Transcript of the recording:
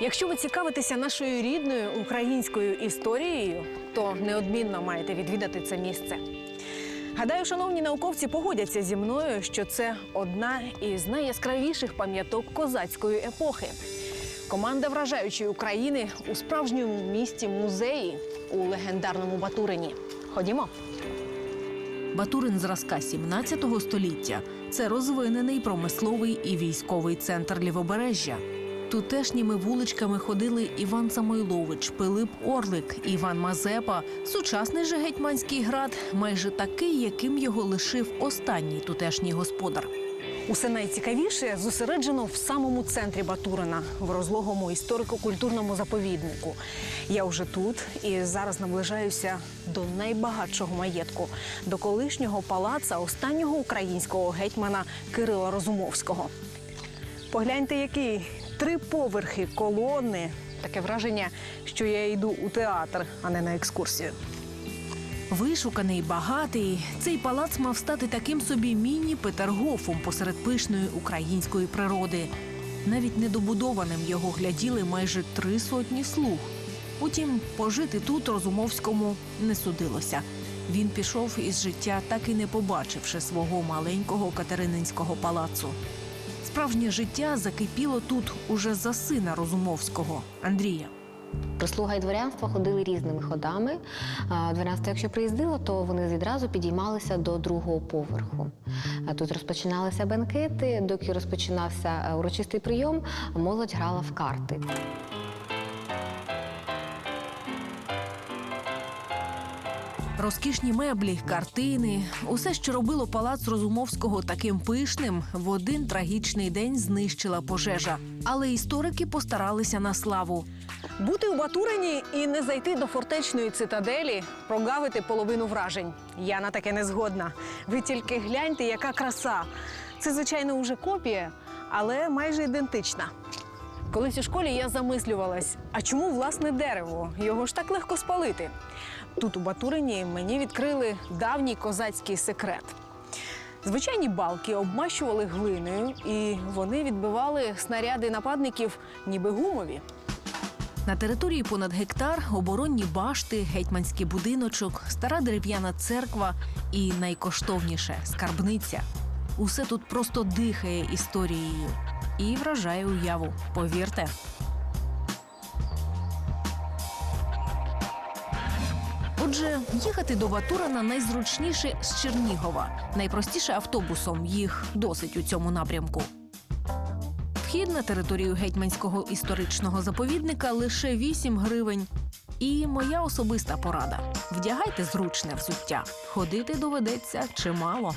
Якщо ви цікавитеся нашою рідною українською історією, то неодмінно маєте відвідати це місце. Гадаю, шановні науковці погодяться зі мною, що це одна із найяскравіших пам'яток козацької епохи. Команда вражаючої України у справжньому місті музеї у легендарному Батурині. Ходімо. Батурин зразка 17 століття це розвинений промисловий і військовий центр лівобережжя. Тутешніми вуличками ходили Іван Самойлович, Пилип Орлик, Іван Мазепа. Сучасний же гетьманський град майже такий, яким його лишив останній тутешній господар. Усе найцікавіше зосереджено в самому центрі Батурина, в розлогому історико-культурному заповіднику. Я вже тут і зараз наближаюся до найбагатшого маєтку, до колишнього палаца останнього українського гетьмана Кирила Розумовського. Погляньте, який три поверхи, колони. Таке враження, що я йду у театр, а не на екскурсію. Вишуканий, багатий, цей палац мав стати таким собі міні-петергофом посеред пишної української природи. Навіть недобудованим його гляділи майже три сотні слуг. Утім, пожити тут Розумовському не судилося. Він пішов із життя, так і не побачивши свого маленького катерининського палацу. Справжнє життя закипіло тут уже за сина Розумовського Андрія. Прислуга і дворянство ходили різними ходами. Дворянство, якщо приїздило, то вони відразу підіймалися до другого поверху. Тут розпочиналися бенкети. Доки розпочинався е, урочистий прийом, молодь грала в карти. Розкішні меблі, картини, усе, що робило палац Розумовського таким пишним, в один трагічний день знищила пожежа. Але історики постаралися на славу. Бути у Батурині і не зайти до фортечної цитаделі, прогавити половину вражень. Я на таке не згодна. Ви тільки гляньте, яка краса. Це, звичайно, уже копія, але майже ідентична. Колись у школі я замислювалась, а чому власне дерево? Його ж так легко спалити. Тут, у Батурині, мені відкрили давній козацький секрет. Звичайні балки обмащували глиною, і вони відбивали снаряди нападників, ніби гумові. На території понад гектар оборонні башти, гетьманський будиночок, стара дерев'яна церква і найкоштовніше скарбниця. Усе тут просто дихає історією і вражає уяву. Повірте. Отже, їхати до Батурина найзручніше з Чернігова. Найпростіше автобусом. Їх досить у цьому напрямку. Вхід на територію гетьманського історичного заповідника лише 8 гривень. І моя особиста порада: вдягайте зручне взуття. Ходити доведеться чимало.